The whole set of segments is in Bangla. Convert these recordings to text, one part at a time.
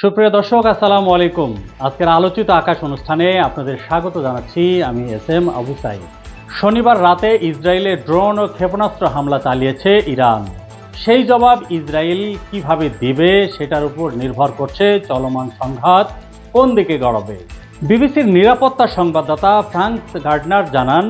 সুপ্রিয় দর্শক, আসসালামু আলাইকুম। আজকের আলোচিত আকাশ অনুষ্ঠানে আপনাদের স্বাগত জানাচ্ছি। আমি এস এম আবু সাইদ। শনিবার রাতে ইসরায়েলে ড্রোন ও ক্ষেপণাস্ত্র হামলা চালিয়েছে ইরান। সেই জবাব ইসরায়েল কীভাবে দেবে সেটার উপর নির্ভর করছে চলমান সংঘাত কোন দিকে গড়াবে। বিবিসির নিরাপত্তা সংবাদদাতা ফ্রাঙ্ক গার্ডনার জানান,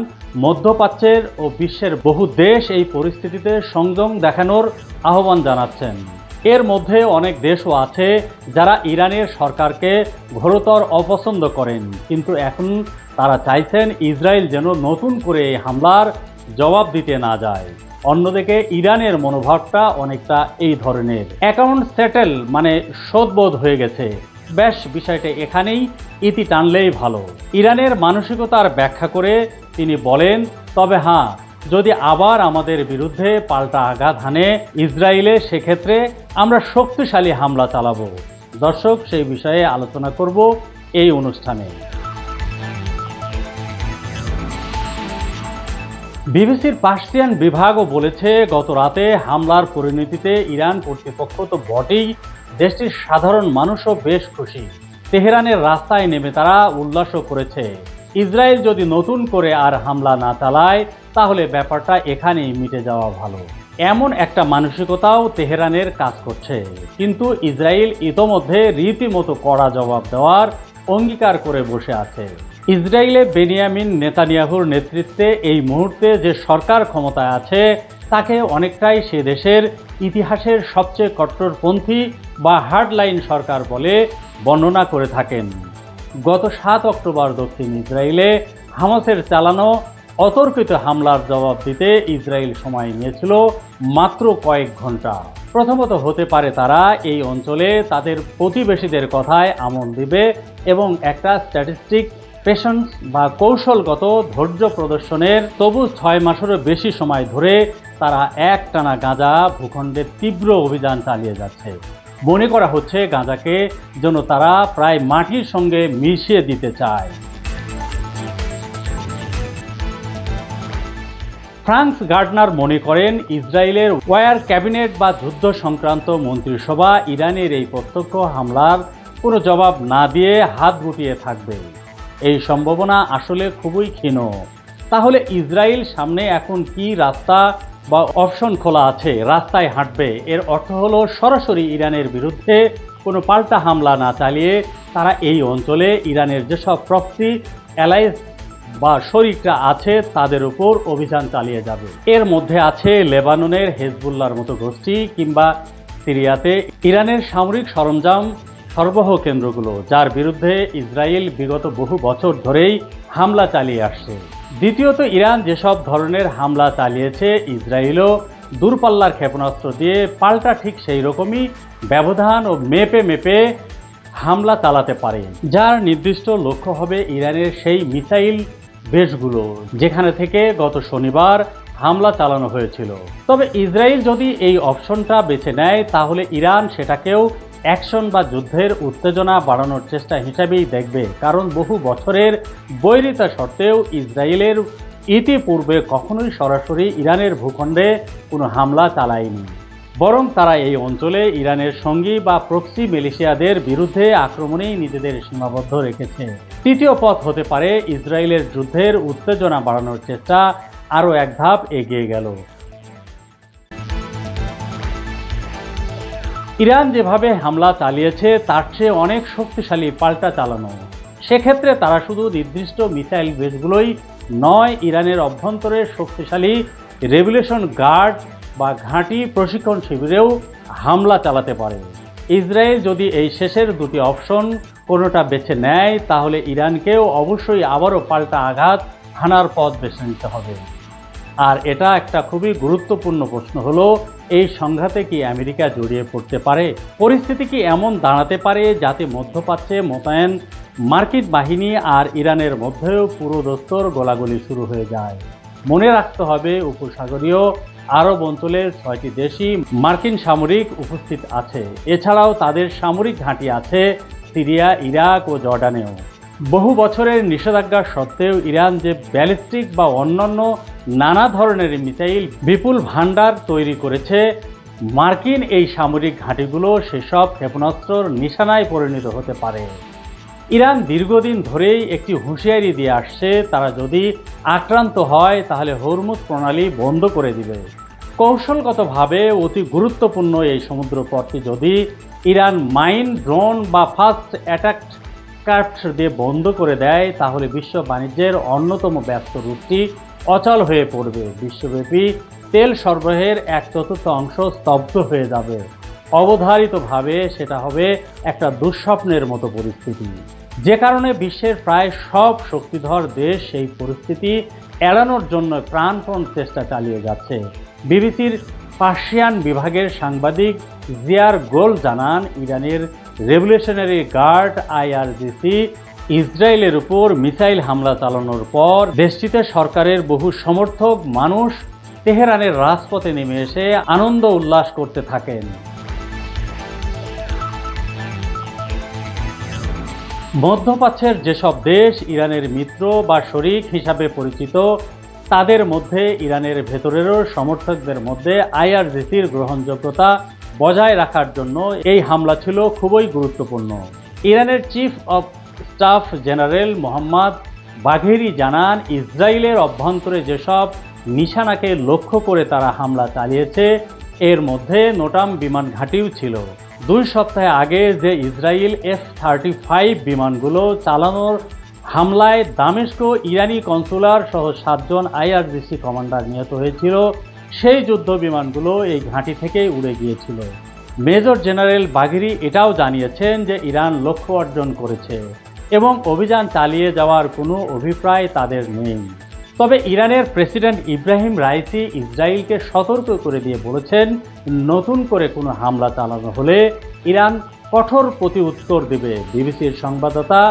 মধ্যপ্রাচ্যের ও বিশ্বের বহু দেশ এই পরিস্থিতিতে সংযম দেখানোর আহ্বান জানাচ্ছেন। এর মধ্যে অনেক দেশও আছে যারা ইরানের সরকারকে ঘোরতর অপছন্দ করেন। কিন্তু এখন তারা চাইছেন ইসরায়েল যেন নতুন করে এই হামলার জবাব দিতে না যায়। অন্যদিকে ইরানের মনোভাবটা অনেকটা এই ধরনের। অ্যাকাউন্ট সেটেল মানে শোধবোধ হয়ে গেছে। বেশ, বিষয়টা এখানেই ইতি টানলেই ভালো। ইরানের মানসিকতার ব্যাখ্যা করে তিনি বলেন, তবে হ্যাঁ যদি আবার আমাদের বিরুদ্ধে পাল্টা আঘাত হানে ইসরায়েলে, সেক্ষেত্রে আমরা শক্তিশালী হামলা চালাবো। দর্শক, সেই বিষয়ে আলোচনা করব এই অনুষ্ঠানে। বিবিসির পার্সিয়ান বিভাগও বলেছে, গত রাতে হামলার পরিণতিতে ইরান কর্তৃপক্ষ তো বটেই, দেশটির সাধারণ মানুষও বেশ খুশি। তেহরানের রাস্তায় নেমে তারা উল্লাসও করেছে। ইসরায়েল যদি নতুন করে আর হামলা না চালায়, তাহলে ব্যাপারটা এখানেই মিটে যাওয়া ভালো। এমন একটা মানসিকতাও তেহরানের কাজ করছে। কিন্তু ইসরায়েল ইতোমধ্যে রীতিমতো কড়া জবাব দেওয়ার অঙ্গীকার করে বসে আছে। ইসরায়েলে বেনিয়ামিন নেতানিয়াহুর নেতৃত্বে এই মুহূর্তে যে সরকার ক্ষমতায় আছে, তাকে অনেকটাই সে দেশের ইতিহাসের সবচেয়ে কট্টরপন্থী বা হার্ডলাইন সরকার বলে বর্ণনা করে থাকেন। গত সাত অক্টোবর দক্ষিণ ইসরায়েলে হামাসের চালানো অতর্কিত হামলার জবাব দিতে ইসরায়েল সময় নিয়েছিল মাত্র কয়েক ঘণ্টা প্রথমত হতে পারে তারা এই অঞ্চলে তাদের প্রতিবেশীদের কথায় আমল দিবে এবং একটা স্ট্যাটিস্টিক পেশেন্স বা কৌশলগত ধৈর্য প্রদর্শনের তবু ছয় মাসেরও বেশি সময় ধরে তারা একটানা গাঁজা ভূখণ্ডের তীব্র অভিযান চালিয়ে যাচ্ছে। মনে করা হচ্ছে গাঁজাকে যেন তারা প্রায় মাটির সঙ্গে মিশিয়ে দিতে চায়। ফ্রান্স গার্ডনার মনে করেন ইসরায়েলের ওয়ার ক্যাবিনেট বা যুদ্ধ সংক্রান্ত মন্ত্রিসভা ইরানের এই প্রত্যক্ষ হামলার কোনো জবাব না দিয়ে হাত গুটিয়ে থাকবে। এই সম্ভাবনা আসলে খুবই ক্ষীণ। তাহলে ইসরায়েল সামনে এখন কি রাস্তা বা অপশন খোলা আছে, রাস্তায় হাঁটবে। এর অর্থ হলো সরাসরি ইরানের বিরুদ্ধে কোনো পাল্টা হামলা না চালিয়ে তারা এই অঞ্চলে ইরানের যেসব প্রক্সি অ্যালায়েন্স বা শরিকরা আছে তাদের উপর অভিযান চালিয়ে যাবে। এর মধ্যে আছে লেবাননের হেজবুল্লার মতো গোষ্ঠী কিংবা সিরিয়াতে ইরানের সামরিক সরঞ্জাম সরবরাহ কেন্দ্রগুলো, যার বিরুদ্ধে ইসরায়েল বিগত বহু বছর ধরেই হামলা চালিয়ে আসছে। দ্বিতীয়ত, ইরান যেসব ধরনের হামলা চালিয়েছে, ইসরায়েলও দূরপাল্লার ক্ষেপণাস্ত্র দিয়ে পাল্টা ঠিক সেই রকমই ব্যবধান ও মেপে মেপে হামলা চালাতে পারে। যার নির্দিষ্ট লক্ষ্য হবে ইরানের সেই মিসাইল বেসগুলো যেখানে থেকে গত শনিবার হামলা চালানো হয়েছিল। তবে ইসরায়েল যদি এই অপশনটা বেছে নেয়, তাহলে ইরান সেটাকেও অ্যাকশন বা যুদ্ধের উত্তেজনা বাড়ানোর চেষ্টা হিসাবেই দেখবে, কারণ বহু বছরের বৈরিতা সত্ত্বেও ইসরায়েলের ইতিপূর্বে কখনোই সরাসরি ইরানের ভূখণ্ডে কোনো হামলা চালায়নি। বরং তারা এই অঞ্চলে ইরানের সঙ্গী বা প্রক্সি মিলিশিয়াদের বিরুদ্ধে আক্রমণেই নিজেদের সীমাবদ্ধ রেখেছে। তৃতীয় পথ হতে পারে ইসরায়েলের যুদ্ধের উত্তেজনা বাড়ানোর চেষ্টা, আরও এক ধাপ এগিয়ে গেল। ইরান যেভাবে হামলা চালিয়েছে, তার চেয়ে অনেক শক্তিশালী পাল্টা চালানো। সেক্ষেত্রে তারা শুধু নির্দিষ্ট মিসাইল বেসগুলোই নয়, ইরানের অভ্যন্তরে শক্তিশালী রেগুলেশন গার্ড বা ঘাঁটি প্রশিক্ষণ শিবিরেও হামলা চালাতে পারে। ইসরায়েল যদি এই শেষের দুটি অপশন কোনোটা বেছে নেয়, তাহলে ইরানকেও অবশ্যই আবারও পাল্টা আঘাত হানার পথ বেছে নিতে হবে। আর এটা একটা খুবই গুরুত্বপূর্ণ প্রশ্ন হলো, এই সংঘাতে কি আমেরিকা জড়িয়ে পড়তে পারে? পরিস্থিতি কি এমন দাঁড়াতে পারে যাতে মধ্যপ্রাচ্যে মোতায়েন মার্কিন বাহিনী আর ইরানের মধ্যেও পুরো দস্তর গোলাগুলি শুরু হয়ে যায়? মনে রাখতে হবে, উপসাগরীয় আরব অঞ্চলের ছয়টি দেশই মার্কিন সামরিক উপস্থিত আছে। এছাড়াও তাদের সামরিক ঘাঁটি আছে সিরিয়া, ইরাক ও জর্ডানেও। বহু বছরের নিষেধাজ্ঞা সত্ত্বেও ইরান যে ব্যালিস্টিক বা অন্যান্য নানা ধরনের মিসাইল বিপুল ভান্ডার তৈরি করেছে। মার্কিন এই সামরিক ঘাঁটিগুলো সেসব ক্ষেপণাস্ত্রর নিশানায় পরিণত হতে পারে। ইরান দীর্ঘদিন ধরেই একটি হুঁশিয়ারি দিয়ে আসছে, তারা যদি আক্রান্ত হয়, তাহলে হরমুজ প্রণালী বন্ধ করে দিবে। কৌশলগতভাবে অতি গুরুত্বপূর্ণ এই সমুদ্রপথটি যদি ইরান মাইন, ড্রোন বা ফাস্ট অ্যাটাক ক্রাফট দিয়ে বন্ধ করে দেয়, তাহলে বিশ্ব বাণিজ্যের অন্যতম ব্যস্ত রূপটি অচল হয়ে পড়বে। বিশ্বব্যাপী তেল সরবরাহের এক চতুর্থ অংশ স্তব্ধ হয়ে যাবে। অবধারিতভাবে সেটা হবে একটা দুঃস্বপ্নের মতো পরিস্থিতি। যে কারণে বিশ্বের প্রায় সব শক্তিধর দেশ সেই পরিস্থিতি এড়ানোর জন্য প্রাণপণ চেষ্টা চালিয়ে যাচ্ছে। বিবিসির পার্সিয়ান বিভাগের সাংবাদিক জিয়ার গোল জানান, ইরানের রেভলিউশনারি গার্ড আইআরজিসি ইসরায়েলের উপর মিসাইল হামলা চালানোর পর দেশটিতে সরকারের বহু সমর্থক মানুষ তেহরানের রাজপথে নেমে এসে আনন্দ উল্লাস করতে থাকেন। মধ্যপ্রাচ্যের যেসব দেশ ইরানের মিত্র বা শরিক হিসাবে পরিচিত, তাদের মধ্যে ইরানের ভেতরেরও সমর্থকদের মধ্যে আইআরজিসির গ্রহণযোগ্যতা বজায় রাখার জন্য এই হামলা ছিল খুবই গুরুত্বপূর্ণ। ইরানের chief of staff general Mohammad Bagheri জানান, ইসরায়েলের অভ্যন্তরে যেসব নিশানাকে লক্ষ্য করে তারা হামলা চালিয়েছে, এর মধ্যে নোটাম বিমান ঘাঁটিও ছিল। দুই সপ্তাহ আগে যে ইসরায়েল এফ থার্টি ফাইভ বিমানগুলো চালানোর হামলায় দামেস্ক ইরানি কনসুলার সহ সাতজন আইআরজিসি কমান্ডার নিহত হয়েছিল, সেই যুদ্ধ বিমানগুলো এই ঘাঁটি থেকেই উড়ে গিয়েছিল। মেজর জেনারেল বাঘিরি এটাও জানিয়েছেন যে ইরান লক্ষ্য অর্জন করেছে। এবং অভিযান চালিয়ে যাওয়ার কোনো অভিপ্রায় তাদের নেই। তবে ইরানের প্রেসিডেন্ট ইব্রাহিম রাইসি ইসরায়েলকে সতর্ক করে দিয়ে বলেছেন, নতুন করে কোনো হামলা চালানো হলে ইরান কঠোর প্রতি উত্তর দেবে। বিবিসির সংবাদদাতা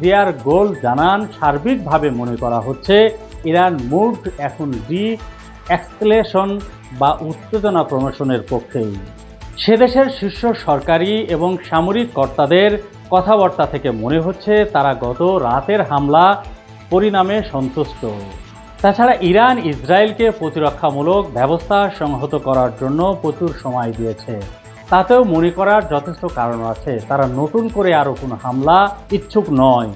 জিয়ার গোল জানান, সার্বিকভাবে মনে করা হচ্ছে, ইরান মুড এখন ডি এক্সকেলেশন বা উত্তেজনা প্রমোশনের পক্ষেই। সে দেশের শীর্ষ সরকারি এবং সামরিক কর্তাদের কথাবার্তা থেকে মনে হচ্ছে তারা গত রাতের হামলা পরিণামে সন্তুষ্ট। তাছাড়া ইরান ইসরায়েলকে প্রতিরক্ষামূলক ব্যবস্থা সংহত করার জন্য প্রচুর সময় দিয়েছে। তাতেও মনে করার যথেষ্ট কারণ আছে। তারা নতুন করে আরও কোনো হামলা ইচ্ছুক নয়,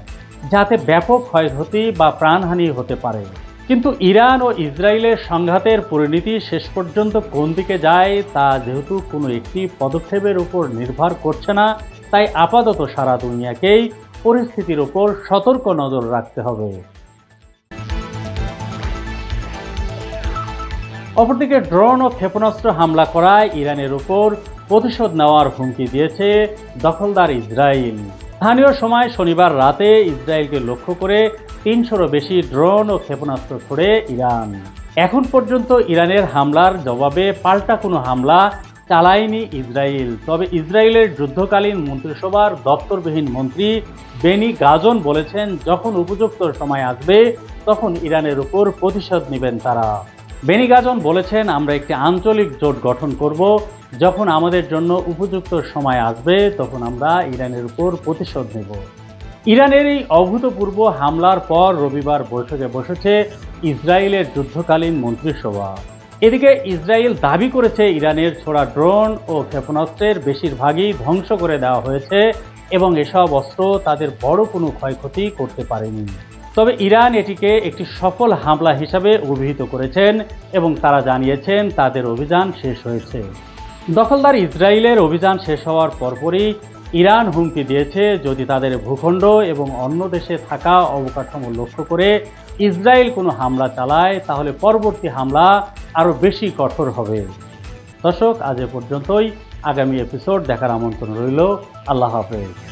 যাতে ব্যাপক ক্ষয়ক্ষতি বা প্রাণহানি হতে পারে। কিন্তু ইরান ও ইসরায়েলের সংঘাতের পরিণতি শেষ পর্যন্ত কোন দিকে যায় তা যেহেতু কোনো একটি পদক্ষেপের উপর নির্ভর করছে না তাই আপাতত সারা দুনিয়াকেই পরিস্থিতির উপর সতর্ক নজর রাখতে হবে। অপরদিকে ড্রোন ও ক্ষেপণাস্ত্র হামলা করায় ইরানের উপর প্রতিশোধ নেওয়ার হুমকি দিয়েছে দখলদার ইসরায়েল। স্থানীয় সময় শনিবার রাতে ইসরায়েলকে লক্ষ্য করে তিনশোরও বেশি ড্রোন ও ক্ষেপণাস্ত্র ছড়ে ইরান। এখন পর্যন্ত ইরানের হামলার জবাবে পাল্টা কোনো হামলা চালায়নি ইসরায়েল। তবে ইসরায়েলের যুদ্ধকালীন মন্ত্রিসভার দপ্তরবিহীন মন্ত্রী বেনি গাজন বলেছেন, যখন উপযুক্ত সময় আসবে, তখন ইরানের উপর প্রতিশোধ নেবেন তারা। বেনি গাজন বলেছেন, আমরা একটি আঞ্চলিক জোট গঠন করব, যখন আমাদের জন্য উপযুক্ত সময় আসবে, তখন আমরা ইরানের উপর প্রতিশোধ নেব। ইরানের এই অভূতপূর্ব হামলার পর রবিবার বৈঠকে বসেছে ইসরায়েলের যুদ্ধকালীন মন্ত্রিসভা। এদিকে ইসরায়েল দাবি করেছে ইরানের ছোড়া ড্রোন ও ক্ষেপণাস্ত্রের বেশিরভাগই ধ্বংস করে দেওয়া হয়েছে এবং এসব অস্ত্র তাদের বড় কোনো ক্ষয়ক্ষতি করতে পারেনি। তবে ইরান এটিকে একটি সফল হামলা হিসাবে অভিহিত করেছেন এবং তারা জানিয়েছেন তাদের অভিযান শেষ হয়েছে। দখলদার ইসরায়েলের অভিযান শেষ হওয়ার পরপরই ইরান হুমকি দিয়েছে যদি তাদের ভূখণ্ড এবং অন্য দেশে থাকা অবকাঠামো লক্ষ্য করে ইসরায়েল কোনো হামলা চালায়, তাহলে পরবর্তী হামলা আরও বেশি কঠোর হবে। দর্শক, আজ এ পর্যন্তই। আগামী এপিসোড দেখার আমন্ত্রণ রইল। আল্লাহ হাফেজ।